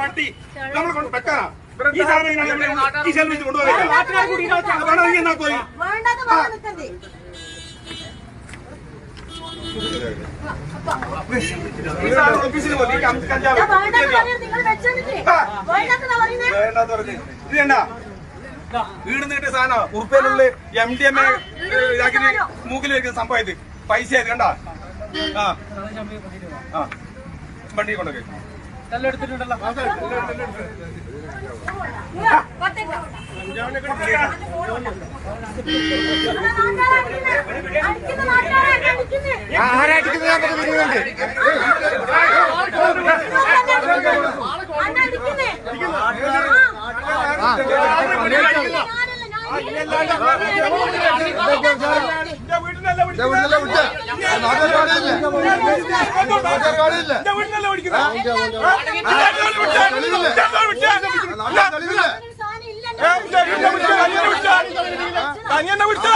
പട്ടി നമ്മളെ കൊണ്ട് വെക്കാനാ ഈ സാധനം ഈ അതാണ് എന്നാ പോയി? വേണ്ടെന്ന് പറഞ്ഞ് ഈ സാധനം ഓഫീസിൽ പോയി. ഈ കഞ്ച- കഞ്ചാവ്. ഞാൻ വേണ്ടെന്ന് പറഞ്ഞത് നിങ്ങൾ വെച്ചെന്നിട്ട് വേണ്ടെന്നാ പറയുന്നേ. വേണ്ടാന്ന് പറഞ്ഞ്. ഇത് കണ്ട വീട് നീട്ടിയ സാധനം ഉറുപ്പയിലുള്ള എം ഡി എം എ ഇതാക്കി മൂക്കിൽ വെക്കുന്ന സംഭവം ഇത് പൈസ ആയത് കണ്ട ആ. ആ വണ്ടി കൊണ്ടൊക്കെ നാട്ടുകാരെ അടിക്കുന്നേ അന്നെ അടിക്കുന്നേ എന്റെ വീട്ടിലല്ല വീട്ടിലല്ലേ അങ്ങനെ വിട്ട